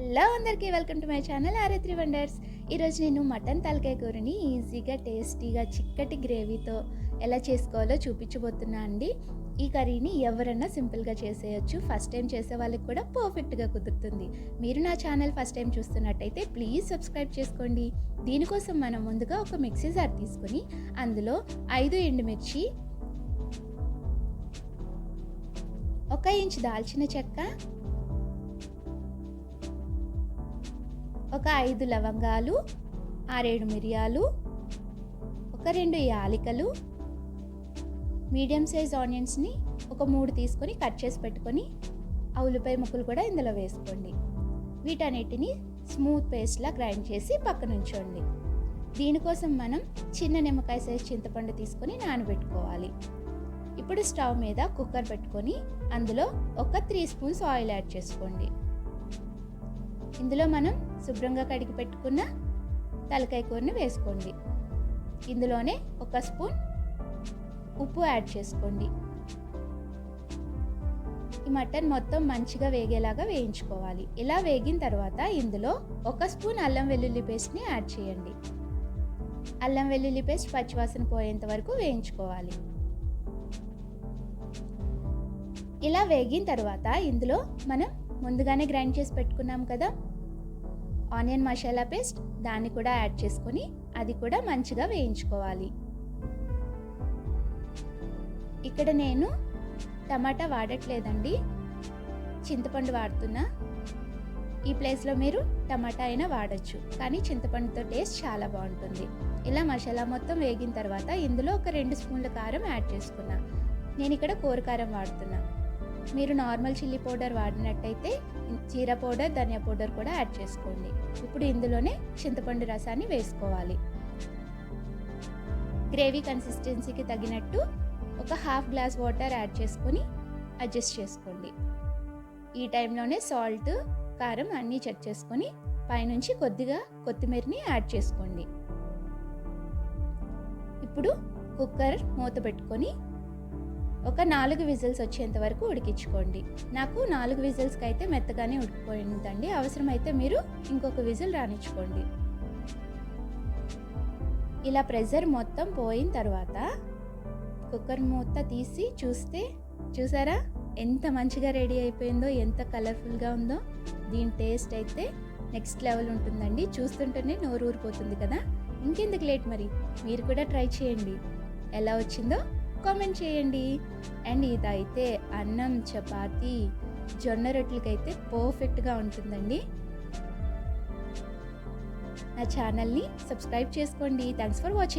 Hello అందరికీ welcome to my channel R A three wonders. ఈరోజు నేను మటన్ తలకాయ కూరని ఈజీగా టేస్టీగా చిక్కటి గ్రేవీతో ఎలా చేసుకోవాలో చూపించబోతున్నా అండి. ఈ కర్రీని ఎవరన్నా సింపుల్గా చేసేయచ్చు. ఫస్ట్ టైం చేసే వాళ్ళకి కూడా పర్ఫెక్ట్గా కుదురుతుంది. మీరు నా ఛానల్ ఫస్ట్ టైం చూస్తున్నట్టయితే ప్లీజ్ సబ్స్క్రైబ్ చేసుకోండి. దీనికోసం మనం ముందుగా ఒక మిక్సీ జార్ తీసుకొని అందులో ఐదు ఎండుమిర్చి ఒక ఇంచ్ దాల్చిన చెక్క ఒక ఐదు లవంగాలు ఆరేడు మిరియాలు ఒక రెండు యాలికలు మీడియం సైజ్ ఆనియన్స్ని ఒక మూడు తీసుకొని కట్ చేసి పెట్టుకొని ఆ ఉల్లిపాయ ముక్కలు కూడా ఇందులో వేసుకోండి. వీటన్నిటిని స్మూత్ పేస్ట్లా గ్రైండ్ చేసి పక్కన ఉంచండి. దీనికోసం మనం చిన్న నిమ్మకాయ సైజ్ చింతపండు తీసుకొని నానబెట్టుకోవాలి. ఇప్పుడు స్టవ్ మీద కుక్కర్ పెట్టుకొని అందులో ఒక త్రీ స్పూన్స్ ఆయిల్ యాడ్ చేసుకోండి. ఇందులో మనం శుభ్రంగా కడిగి పెట్టుకున్న తలకాయ కూరని వేసుకోండి. ఇందులోనే ఒక స్పూన్ ఉప్పు యాడ్ చేసుకోండి. ఈ మటన్ మొత్తం మంచిగా వేగేలాగా వేయించుకోవాలి. ఇలా వేగిన తర్వాత ఇందులో ఒక స్పూన్ అల్లం వెల్లుల్లి పేస్ట్ని యాడ్ చేయండి. అల్లం వెల్లుల్లి పేస్ట్ పచ్చివాసన పోయేంత వరకు వేయించుకోవాలి. ఇలా వేగిన తర్వాత ఇందులో మనం ముందుగానే గ్రైండ్ చేసి పెట్టుకున్నాం కదా? ఆనియన్ మసాలా పేస్ట్ దాన్ని కూడా యాడ్ చేసుకొని అది కూడా మంచిగా వేయించుకోవాలి. ఇక్కడ నేను టమాటా వాడట్లేదండి. చింతపండు వాడుతున్నా. ఈ ప్లేస్లో మీరు టమాటా అయినా వాడచ్చు. కానీ చింతపండుతో టేస్ట్ చాలా బాగుంటుంది. ఇలా మసాలా మొత్తం వేగిన తర్వాత ఇందులో ఒక రెండు స్పూన్ల కారం యాడ్ చేసుకున్నా. నేను ఇక్కడ కూరకారం వాడుతున్నా. మీరు నార్మల్ చిల్లీ పౌడర్ వాడినట్టయితే జీరా పౌడర్ ధనియా పౌడర్ కూడా యాడ్ చేసుకోండి. ఇప్పుడు ఇందులోనే చింతపండు రసాన్ని వేసుకోవాలి. గ్రేవీ కన్సిస్టెన్సీకి తగినట్టు ఒక హాఫ్ గ్లాస్ వాటర్ యాడ్ చేసుకొని అడ్జస్ట్ చేసుకోండి. ఈ టైంలోనే సాల్ట్ కారం అన్నీ చెక్ చేసుకొని పైనుంచి కొద్దిగా కొత్తిమీరని యాడ్ చేసుకోండి. ఇప్పుడు కుక్కర్ మూత పెట్టుకొని ఒక నాలుగు విజిల్స్ వచ్చేంత వరకు ఉడికించుకోండి. నాకు నాలుగు విజిల్స్కి అయితే మెత్తగానే ఉడికిపోయిందండి. అవసరమైతే మీరు ఇంకొక విజిల్ రానిచ్చుకోండి. ఇలా ప్రెషర్ మొత్తం పోయిన తర్వాత కుక్కర్ మూత తీసి చూస్తే చూసారా? ఎంత మంచిగా రెడీ అయిపోయిందో ఎంత కలర్ఫుల్గా ఉందో. దీని టేస్ట్ అయితే నెక్స్ట్ లెవెల్ ఉంటుందండి. చూస్తుంటేనే నోరు ఊరిపోతుంది కదా. ఇంకెందుకు లేట్ మరి? మీరు కూడా ట్రై చేయండి. ఎలా వచ్చిందో కామెంట్ చేయండి. అండ్ ఇదైతే అన్నం చపాతి జొన్న రొట్టెలకైతే పర్ఫెక్ట్గా ఉంటుందండి. నా ఛానల్ని సబ్స్క్రైబ్ చేసుకోండి. Thanks for watching.